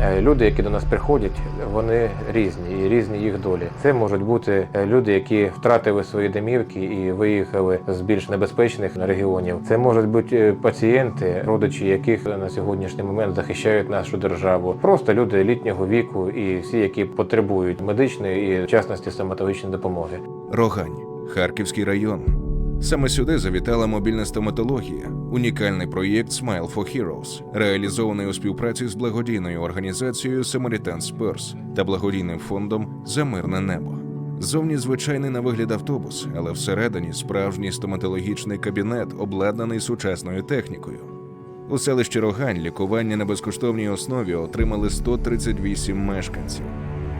Е, Люди, які до нас приходять, вони різні і різні їх долі. Це можуть бути е, люди, які втратили свої домівки і виїхали з більш небезпечних регіонів. Це можуть бути е, пацієнти, родичі яких на сьогоднішній момент захищають нашу державу. Просто люди літнього віку і всі, які потребують медичної і в частності стоматологічної допомоги. Рогань, Харківський район. Саме сюди завітала мобільна стоматологія, унікальний проєкт Smile for Heroes, реалізований у співпраці з благодійною організацією Samaritan's Purse та благодійним фондом За мирне небо. Зовні звичайний на вигляд автобус, але всередині справжній стоматологічний кабінет, обладнаний сучасною технікою. У селищі Рогань лікування на безкоштовній основі отримали 138 мешканців.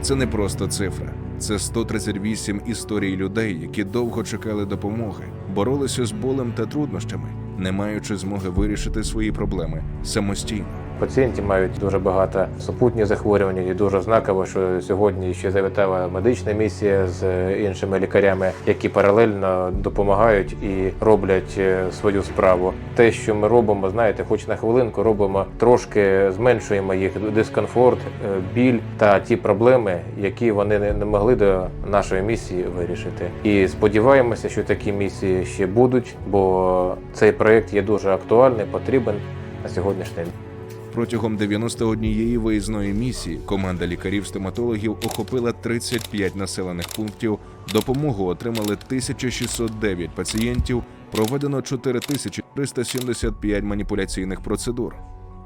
Це не просто цифра, це 138 історій людей, які довго чекали допомоги, боролися з болем та труднощами, не маючи змоги вирішити свої проблеми самостійно. Пацієнти мають дуже багато супутні захворювання, і дуже знаково, що сьогодні ще завітала медична місія з іншими лікарями, які паралельно допомагають і роблять е, свою справу. Те, що ми робимо, знаєте, хоч на хвилинку робимо трошки зменшуємо їх дискомфорт, е, біль та ті проблеми, які вони не могли до нашої місії вирішити. І сподіваємося, що такі місії ще будуть, бо цей проект є дуже актуальний, потрібен на сьогоднішній день. Протягом 91 виїзної місії команда лікарів-стоматологів охопила 35 населених пунктів. Допомогу отримали 1609 пацієнтів. Проведено 4375 маніпуляційних процедур.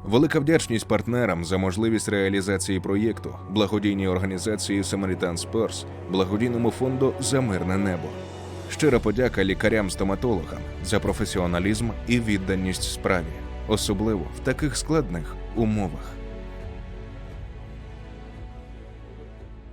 Велика вдячність партнерам за можливість реалізації проєкту, благодійній організації Samaritan's Purse, благодійному фонду За мирне небо. Щира подяка лікарям-стоматологам за професіоналізм і відданість справі, особливо в таких складних умовах.